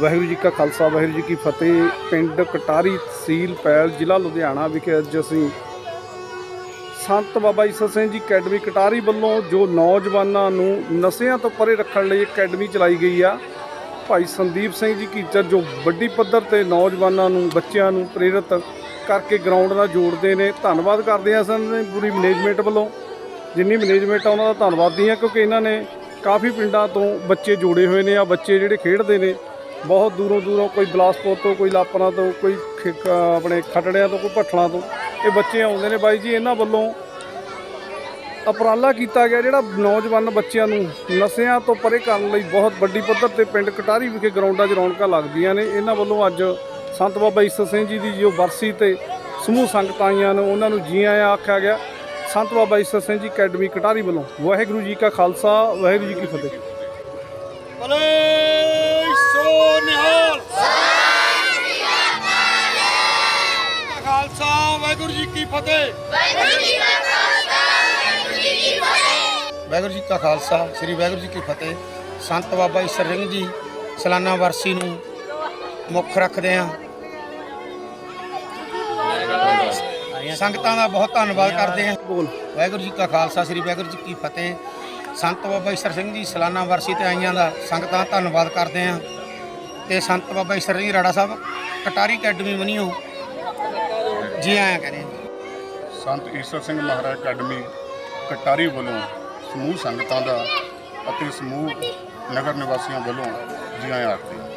ਵਾਹਿਗੁਰੂ ਜੀ ਕਾ ਖਾਲਸਾ, ਵਾਹਿਗੁਰੂ ਜੀ ਕੀ ਫਤਿਹ। ਪਿੰਡ ਕਟਾਰੀ ਤਹਿਸੀਲ ਪੈਲ, ਜ਼ਿਲ੍ਹਾ ਲੁਧਿਆਣਾ ਵਿਖੇ ਅੱਜ ਅਸੀਂ ਸੰਤ ਬਾਬਾ ਈਸਾ ਸਿੰਘ ਜੀ ਅਕੈਡਮੀ ਕਟਾਰੀ ਵੱਲੋਂ ਜੋ ਨੌਜਵਾਨਾਂ ਨੂੰ ਨਸ਼ਿਆਂ ਤੋਂ ਪਰੇ ਰੱਖਣ ਲਈ ਅਕੈਡਮੀ ਚਲਾਈ ਗਈ ਆ, ਭਾਈ ਸੰਦੀਪ ਸਿੰਘ ਜੀ ਕੀਚਰ ਜੋ ਵੱਡੀ ਪੱਧਰ ਤੇ ਨੌਜਵਾਨਾਂ ਨੂੰ, ਬੱਚਿਆਂ ਨੂੰ ਪ੍ਰੇਰਿਤ ਕਰਕੇ ਗਰਾਊਂਡ ਨਾਲ ਜੋੜਦੇ ਨੇ। ਧੰਨਵਾਦ ਕਰਦੇ ਆ ਸਨ ਪੂਰੀ ਮੈਨੇਜਮੈਂਟ ਵੱਲੋਂ। ਜਿੰਨੀ ਮੈਨੇਜਮੈਂਟ ਆ, ਉਹਨਾਂ ਦਾ ਧੰਨਵਾਦੀ ਆ ਕਿਉਂਕਿ ਇਹਨਾਂ ਨੇ ਕਾਫੀ ਪਿੰਡਾਂ ਤੋਂ ਬੱਚੇ ਜੋੜੇ ਹੋਏ ਨੇ ਆ, ਬੱਚੇ ਜਿਹੜੇ ਖੇਡਦੇ ਨੇ ਬਹੁਤ ਦੂਰੋਂ ਦੂਰੋਂ ਕੋਈ ਬਲਾਸਪੁਰ ਤੋਂ, ਕੋਈ ਲਾਪਰਾ ਤੋਂ, ਕੋਈ ਖੇ- ਕ- ਆਪਣੇ ਖਟੜਿਆਂ ਤੋਂ, ਕੋਈ ਭੱਠਲਾਂ ਤੋਂ। ਇਹ ਬੱਚੇ ਆਉਂਦੇ ਨੇ ਬਾਈ ਜੀ, ਇਹਨਾਂ ਵੱਲੋਂ ਉਪਰਾਲਾ ਕੀਤਾ ਗਿਆ ਜਿਹੜਾ ਨੌਜਵਾਨ ਬੱਚਿਆਂ ਨੂੰ ਨਸ਼ਿਆਂ ਤੋਂ ਪਰੇ ਕਰਨ ਲਈ ਬਹੁਤ ਵੱਡੀ ਪੱਧਰ ਤੇ ਪਿੰਡ ਕਟਾਰੀ ਵਿਖੇ ਗਰਾਊਂਡਾਂ 'ਚ ਰੌਣਕਾਂ ਲੱਗਦੀਆਂ ਨੇ। ਇਹਨਾਂ ਵੱਲੋਂ ਅੱਜ ਸੰਤ ਬਾਬਾ ਈਸਰ ਸਿੰਘ ਜੀ ਦੀ ਜੋ ਵਰਸੀ ਤੇ ਸਮੂਹ ਸੰਗਤਾਂ ਆਈਆਂ ਨੇ, ਉਹਨਾਂ ਨੂੰ ਜੀ ਆਇਆਂ ਆਖਿਆ ਗਿਆ। ਸੰਤ ਬਾਬਾ ਈਸਰ ਸਿੰਘ ਜੀ ਅਕੈਡਮੀ ਕਟਾਰੀ ਵੱਲੋਂ। ਵਾਹਿਗੁਰੂ ਜੀ ਕਾ ਖਾਲਸਾ, ਵਾਹਿਗੁਰੂ ਜੀ ਕੀ ਫਤਿਹ। ਭਲੇ ਨਿਹਾਲ ਖਾਲਸਾ, ਵਾਹਿਗੁਰੂ ਜੀ ਕੀ ਫਤਿਹ। ਵਾਹਿਗੁਰੂ ਜੀ ਕਾ ਖਾਲਸਾ, ਸ੍ਰੀ ਵਾਹਿਗੁਰੂ ਜੀ ਕੀ ਫਤਿਹ। ਸੰਤ ਬਾਬਾ ਈਸਰ ਸਿੰਘ ਜੀ, ਸਾਲਾਨਾ ਵਰਸੀ ਨੂੰ ਮੁੱਖ ਰੱਖਦੇ ਆ ਸੰਗਤਾਂ ਦਾ ਬਹੁਤ ਧੰਨਵਾਦ ਕਰਦੇ ਆ ਵਾਹਿਗੁਰੂ ਜੀ ਕਾ ਖਾਲਸਾ, ਸ੍ਰੀ ਵਾਹਿਗੁਰੂ ਜੀ ਕੀ ਫਤਿਹ। ਸੰਤ ਬਾਬਾ ਈਸਰ ਸਿੰਘ ਜੀ, ਸਾਲਾਨਾ ਵਰਸੀ ਤੇ ਆਈਆਂ ਦਾ ਸੰਗਤਾਂ ਦਾ ਧੰਨਵਾਦ ਕਰਦੇ ਆਂ ਤੇ ਸੰਤ ਬਾਬਾ ਈਸਰ ਜੀ ਰਾੜਾ ਸਾਹਿਬ, ਕਟਾਰੀ ਅਕੈਡਮੀ ਬਣੀ ਬਣੀਓ ਜੀ ਆਇਆਂ ਕਰੇ ਸੰਤ ਈਸਰ ਸਿੰਘ ਮਹਾਰਾਜ ਅਕੈਡਮੀ ਕਟਾਰੀ ਵੱਲੋਂ ਸਮੂਹ ਸੰਗਤਾਂ ਦਾ ਅਤੇ ਸਮੂਹ ਨਗਰ ਨਿਵਾਸੀਆਂ ਵੱਲੋਂ ਜੀ ਆਇਆਂ ਆਖਦੇ ਹਾਂ